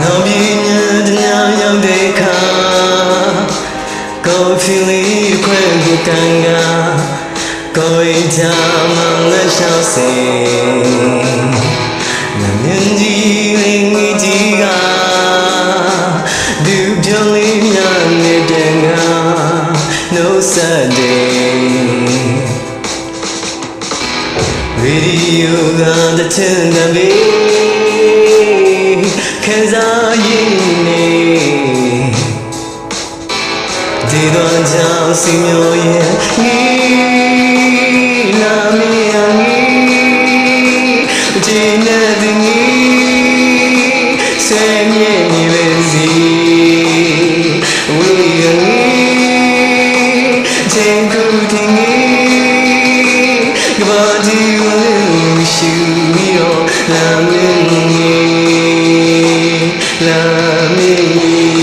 ငောမြင်ညာတရားရောက်တဲ့အခါကိုဖီလီခွဲကိုတန်ကကိုရချာမငါရှောက်စေနမြင်ကြည့်ရင်းကြီးကြီးကဒူပြလေးများနေတဲ့ငါ No Sunday Radio ကတဲ့တန်တဲ့ ခံစားရင်းနေဒီတော့ကြောင့်စီမျိုးရဲ့ငီးလာမီယငီးဒီနဲ့ဒီငီးဆယ်မြင့်နေပဲစီဝီယငီးချိန်ကူတင်ငီးကဘာဒီဝဲရှိမီရောလာမင်းလာမ င်း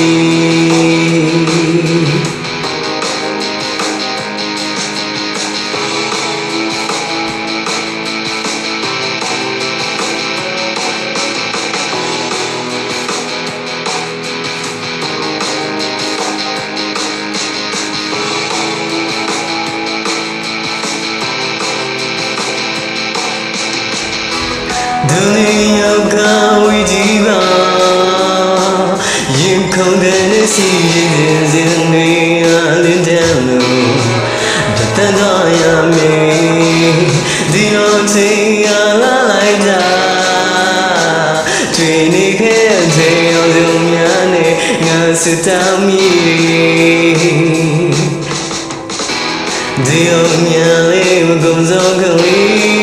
ဒုနီ ယောကဝီဒီပါရင်ခုန်တဲ့စီရင်စင်နေအလင်းတဲ့လို့တတန်တော်ရမေဒီလိုချင်းရလာလိုက်တာတွေ့နေခဲ့တဲ့အောင်စုံများနဲ့ငါစတောင်းမီဒီအောင်ညာလေးမကုန်စုံကလေး